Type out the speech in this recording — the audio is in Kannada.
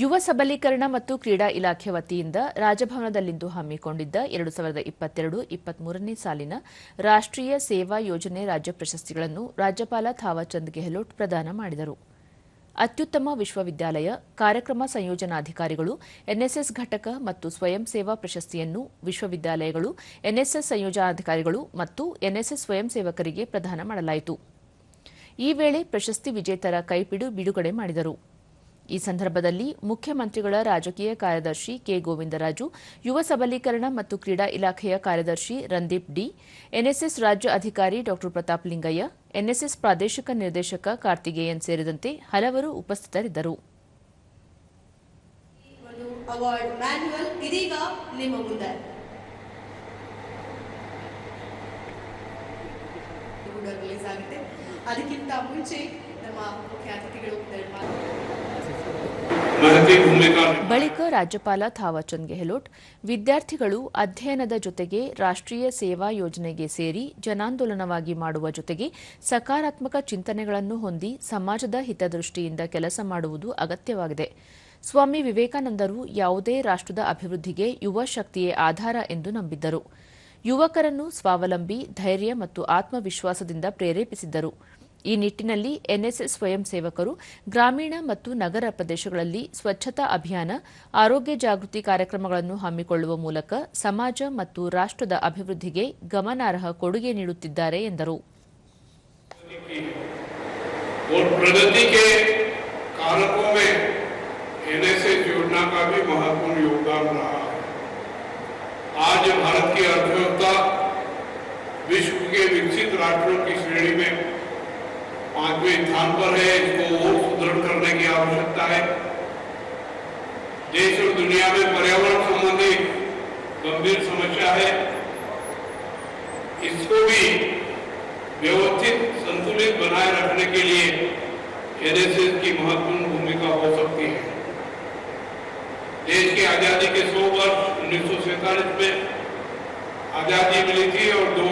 ಯುವ ಸಬಲೀಕರಣ ಮತ್ತು ಕ್ರೀಡಾ ಇಲಾಖೆ ವತಿಯಿಂದ ರಾಜಭವನದಲ್ಲಿಂದು ಹಮ್ಮಿಕೊಂಡಿದ್ದ ಎರಡು ಸಾವಿರದ ಇಪ್ಪತ್ತೆರಡು ಇಪ್ಪತ್ಮೂರನೇ ಸಾಲಿನ ರಾಷ್ಟ್ರೀಯ ಸೇವಾ ಯೋಜನೆ ರಾಜ್ಯ ಪ್ರಶಸ್ತಿಗಳನ್ನು ರಾಜ್ಯಪಾಲ ಥಾವರ್ಚಂದ್ ಗೆಹ್ಲೋಟ್ ಪ್ರದಾನ ಮಾಡಿದರು. ಅತ್ಯುತ್ತಮ ವಿಶ್ವವಿದ್ಯಾಲಯ, ಕಾರ್ಯಕ್ರಮ ಸಂಯೋಜನಾಧಿಕಾರಿಗಳು, ಎನ್ಎಸ್ಎಸ್ ಘಟಕ ಮತ್ತು ಸ್ವಯಂ ಸೇವಾ ಪ್ರಶಸ್ತಿಯನ್ನು ವಿಶ್ವವಿದ್ಯಾಲಯಗಳು, ಎನ್ಎಸ್ಎಸ್ ಸಂಯೋಜನಾಧಿಕಾರಿಗಳು ಮತ್ತು ಎನ್ಎಸ್ಎಸ್ ಸ್ವಯಂ ಸೇವಕರಿಗೆ ಪ್ರದಾನ ಮಾಡಲಾಯಿತು. ಈ ವೇಳೆ ಪ್ರಶಸ್ತಿ ವಿಜೇತರ ಕೈಪಿಡು ಬಿಡುಗಡೆ ಮಾಡಿದರು. ಈ ಸಂದರ್ಭದಲ್ಲಿ ಮುಖ್ಯಮಂತ್ರಿಗಳ ರಾಜಕೀಯ ಕಾರ್ಯದರ್ಶಿ ಕೆ ಗೋವಿಂದರಾಜು, ಯುವ ಸಬಲೀಕರಣ ಮತ್ತು ಕ್ರೀಡಾ ಇಲಾಖೆಯ ಕಾರ್ಯದರ್ಶಿ ರಂದೀಪ್ ಡಿ, ಎನ್ಎಸ್ಎಸ್ ರಾಜ್ಯ ಅಧಿಕಾರಿ ಡಾ ಪ್ರತಾಪ್ ಲಿಂಗಯ್ಯ, ಎನ್ಎಸ್ಎಸ್ ಪ್ರಾದೇಶಿಕ ನಿರ್ದೇಶಕ ಕಾರ್ತಿಗೇಯನ್ ಸೇರಿದಂತೆ ಹಲವರು ಉಪಸ್ಥಿತರಿದ್ದರು. ಅದಕ್ಕಿಂತ ಮುಂಚೆ ನಮ್ಮ ಮುಖ್ಯ ಅತಿಥಿಗಳು ಬಳಿಕ ರಾಜ್ಯಪಾಲ ಥಾವರ್ಚಂದ್ ಗೆಹ್ಲೋಟ್, ವಿದ್ಯಾರ್ಥಿಗಳು ಅಧ್ಯಯನದ ಜೊತೆಗೆ ರಾಷ್ಟ್ರೀಯ ಸೇವಾ ಯೋಜನೆಗೆ ಸೇರಿ ಜನಾಂದೋಲನವಾಗಿ ಮಾಡುವ ಜೊತೆಗೆ ಸಕಾರಾತ್ಮಕ ಚಿಂತನೆಗಳನ್ನು ಹೊಂದಿ ಸಮಾಜದ ಹಿತದೃಷ್ಟಿಯಿಂದ ಕೆಲಸ ಮಾಡುವುದು ಅಗತ್ಯವಾಗಿದೆ. ಸ್ವಾಮಿ ವಿವೇಕಾನಂದರು ಯಾವುದೇ ರಾಷ್ಟ್ರದ ಅಭಿವೃದ್ಧಿಗೆ ಯುವ ಶಕ್ತಿಯೇ ಆಧಾರ ಎಂದು ನಂಬಿದ್ದರು. ಯುವಕರನ್ನು ಸ್ವಾವಲಂಬಿ, ಧೈರ್ಯ ಮತ್ತು ಆತ್ಮವಿಶ್ವಾಸದಿಂದ ಪ್ರೇರೇಪಿಸಿದ್ದರು. ಈ ನಿಟ್ಟಿನಲ್ಲಿ ಎನ್ಎಸ್ಎಸ್ ಸ್ವಯಂ ಸೇವಕರು ಗ್ರಾಮೀಣ ಮತ್ತು ನಗರ ಪ್ರದೇಶಗಳಲ್ಲಿ ಸ್ವಚ್ಛತಾ ಅಭಿಯಾನ ಆರೋಗ್ಯ ಜಾಗೃತಿ ಕಾರ್ಯಕ್ರಮಗಳನ್ನು ಹಮ್ಮಿಕೊಳ್ಳುವ ಮೂಲಕ ಸಮಾಜ ಮತ್ತು ರಾಷ್ಟ್ರದ ಅಭಿವೃದ್ಧಿಗೆ ಗಮನಾರ್ಹ ಕೊಡುಗೆ ನೀಡುತ್ತಿದ್ದಾರೆ ಎಂದರು और प्रगति के कारकों में एनएसएस योजना का भी महत्वपूर्ण योगदान रहा है आज भारत की अर्थव्यवस्था विश्व के विकसित राष्ट्रों की श्रेणी में पाँचवें स्थान पर है इसको और सुदृढ़ करने की आवश्यकता है। देश और दुनिया में पर्यावरण संबंधी गंभीर समस्या है। इसको भी व्यवस्थित, संतुलित बनाए रखने के लिए एनएसएस की महत्वपूर्ण भूमिका हो सकती है। देश की आज़ादी के 100 वर्ष उन्नीस में आज़ादी मिली थी और 2047